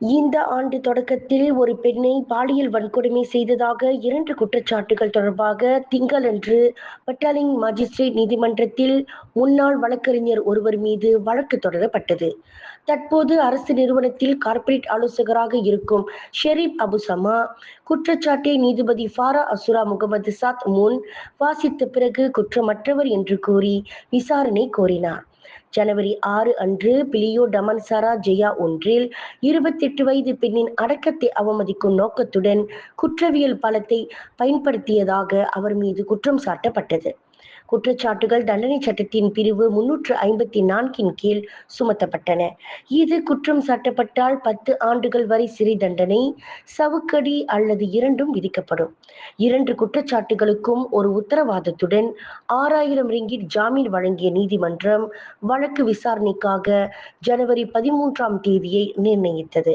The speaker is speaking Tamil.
இந்த ஆண்டு தொடக்கத்தில் ஒரு பெண்ணை பாலியல் வன்கொடுமை செய்ததாக இரண்டு குற்றச்சாட்டுகள் தொடர்பாக திங்களன்று பட்டாலிங் மாஜிஸ்ட்ரேட் நீதிமன்றத்தில் முன்னாள் வழக்கறிஞர் ஒருவர் மீது வழக்கு தொடரப்பட்டது. தற்போது அரசு நிறுவனத்தில் கார்ப்பரேட் ஆலோசகராக இருக்கும் ஷெரீப் அபுசமா குற்றச்சாட்டை நீதிபதி ஃபாரா அசுரா முகமது சாத் முன் வாசித்த பிறகு குற்றமற்றவர் என்று கூறி விசாரணை கோரினார். ஜனவரி ஆறு அன்று பிலியோ டமன்சாரா ஜெயா ஒன்றில் இருபத்தெட்டு வயது பெண்ணின் அடக்கத்தை அவமதிக்கும் நோக்கத்துடன் குற்றவியல் பலத்தை பயன்படுத்தியதாக அவர் மீது குற்றம் சாட்டப்பட்டது. குற்றச்சாட்டுகள் தண்டனை சட்டத்தின் பிரிவு முன்னூற்று ஐம்பத்தி நான்கின் கீழ் சுமத்தப்பட்டன. இது குற்றம் சாட்டப்பட்டால் பத்து ஆண்டுகள் வரை சிறை தண்டனை சவுக்கடி அல்லது இரண்டும் விதிக்கப்படும். இரண்டு குற்றச்சாட்டுகளுக்கும் ஒரு உத்தரவாதத்துடன் ஆறாயிரம் ரிங்கிட் ஜாமீன் வழங்கிய நீதிமன்றம் வழக்கு விசாரணைக்காக ஜனவரி பதிமூன்றாம் தேதியை நிர்ணயித்தது.